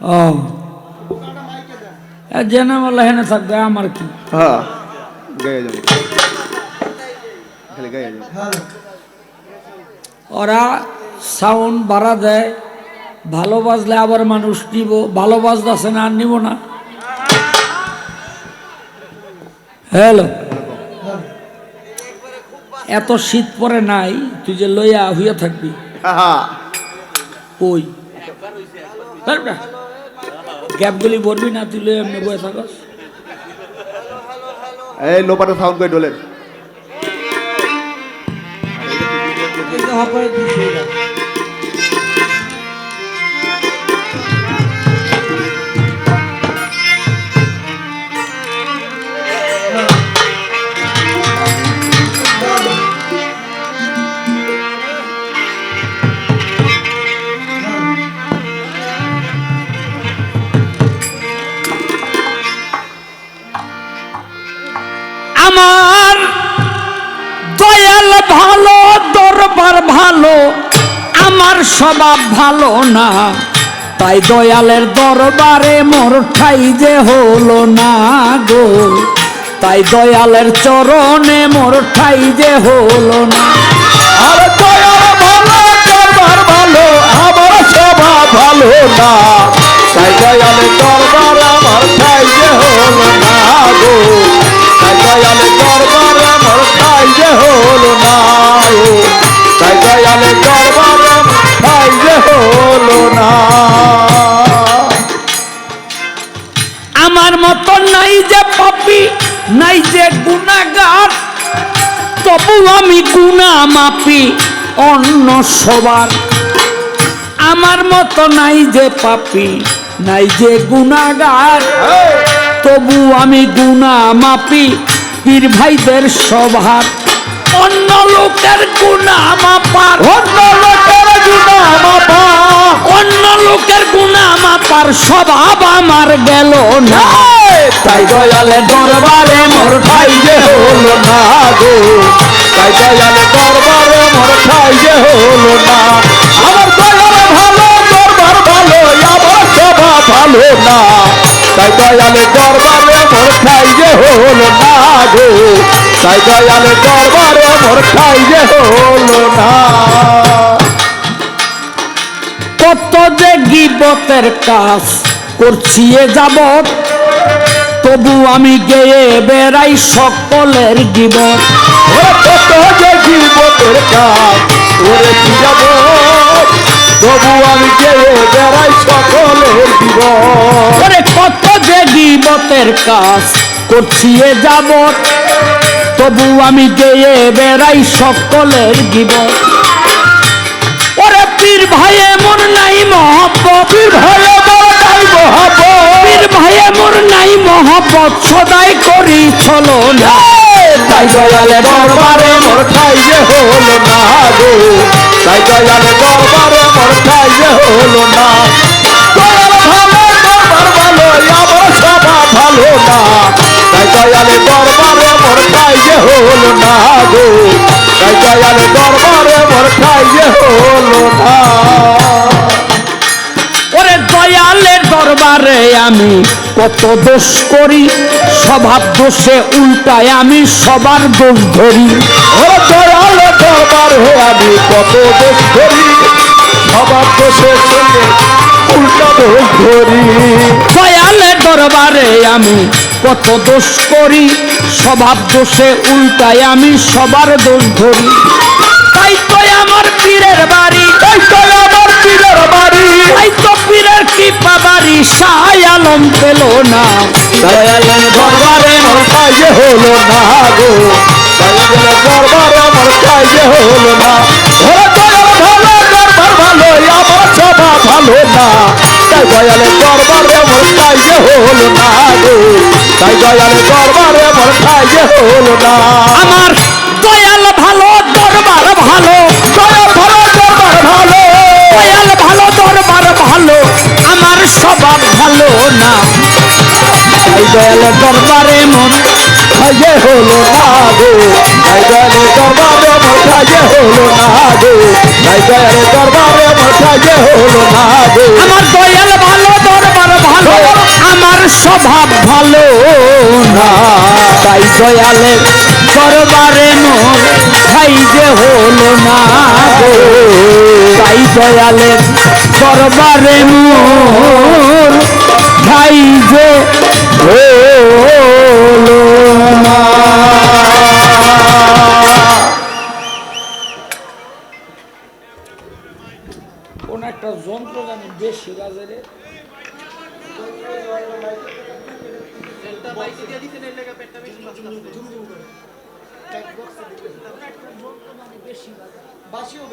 ও এ জেনে বলে হেনে থাকবে আমার কি? হ্যাঁ গায়ে যাবে। খালি গায়ে যাবে। ওরা সাউন্ড বাড়া দেয় ভালো বাজলে আবার মানুষ নিব ভালো বাজতেছে না আর নিব না। হ্যালো। এত শীত পরে নাই তুই যে লইয়া হইয়া থাকবি? হ্যাঁ। কই? গ্যাপগুলি ভরবি না তুই লইয়া এমনি বয়ে থাকস এই লোপাটা সাউন্ড করে ডোলেন আমার দয়াল ভালো, দরবার ভালো, আমার স্বভাব ভালো না। তাই দয়ালের দরবারে মোর ঠাই যে হলো না গো। তাই দয়ালের চরণে মোর ঠাই যে হলো না। আমার মতো নাই যে পাপি, নাই যে গুণাগার তবু আমি গুণা মাপি অন্য সবার। আমার মতো নাই যে পাপি, নাই যে গুণাগার তবু আমি গুণা মাপি পীর ভাইদের সভার। অন্য লোকের গুণা মাপার অন্য লোকের গুণা মাপা অন্য লোকের গুণা মাপার স্বভাব আমার গেল না। তাই দয়ালে দরবারে মোর ঠাই যে হলো না গো। তাই দয়ালে দরবারে মোর ঠাই যে হলো না। আমার দয়ালে ভালো, দরবার ভালো, আমার সভা ভালো না। তাই দয়ালে দরবারে মোর ঠাই যে হলো না গো। তাই দয়ালে দরবারে মোর ঠাই যে হলো না। গিবতের কাজ করছি এ যাবত তবু আমি গেয়ে বেড়াই সকলের গিবত ওরে কত যে জীবতের কাজ ওরে কি যাব তবু আমি কে বেড়াই সকলের জীবন ওরে কত যে গিবতের কাজ করছি এ যাবত তবু আমি গেয়ে বেড়াই সকলের গিবত ওরে পীর ভাই পীর ভাই এমন নাই মহব্বত পীর ভাই এমন নাই মহব্বত সদাই করি চলো না তাই দয়ালে দরবারে মোর ঠাই যে হলো না গো তাই দয়ালে দরবারে মোর ঠাই যে হলো না দয়াল ভালো দরবার ভালো আমার সভা ভালো না তাই দয়ালে দরবারে মোর ঠাই যে হলো না গো তাই দয়ালে দরবারে মোর ঠাই যে হলো না ওরে দয়ালের দরবারে আমি কত দোষ করি স্বভাব দোষে উল্টায় আমি সবার দোষ ধরি। ও দয়াল দরবার হে আমি কত দোষ করি সবার দোষের সঙ্গে উল্টা দোষ ধরি। দয়ালের দরবারে আমি কত দোষ করি স্বভাব দোষে উল্টায় আমি সবার দোষ ধরি। আমার পীরের বাড়ি। তো আমার পীরের বাড়ি। তাই তো পীরের কৃপা বাড়ি সাহায় আলম পেল না। দয়ালের দরবারে আমার কাজে হলো না গো। দয়ালের দরবারে আমার কাজে হলো না। ও দয়াল ভালো দরবার ভালো আমার সভা ভালো না। তাই দয়ালের দরবারে কাজে হলো না গো। তাই দয়ালের দরবারে আমার কাজে হলো না। আমার দয়াল তাই দয়ালের দরবারে মন কাজে হলো না গো। তাই দয়ালের দরবারে মন কাজে হলো না গো। তাই দয়ালের দরবারে মন কাজে হলো না গো। আমার দয়াল ভালো দরবার ভালো আমার স্বভাব ভালো না। তাই দয়ালে দরবারে মোর ভাই যে হলো না গো। তাই দয়ালে দরবারে মোর ভাই যে হলো না কোন একটা যন্ত্র জানি বেশি বাজে রে বাসিও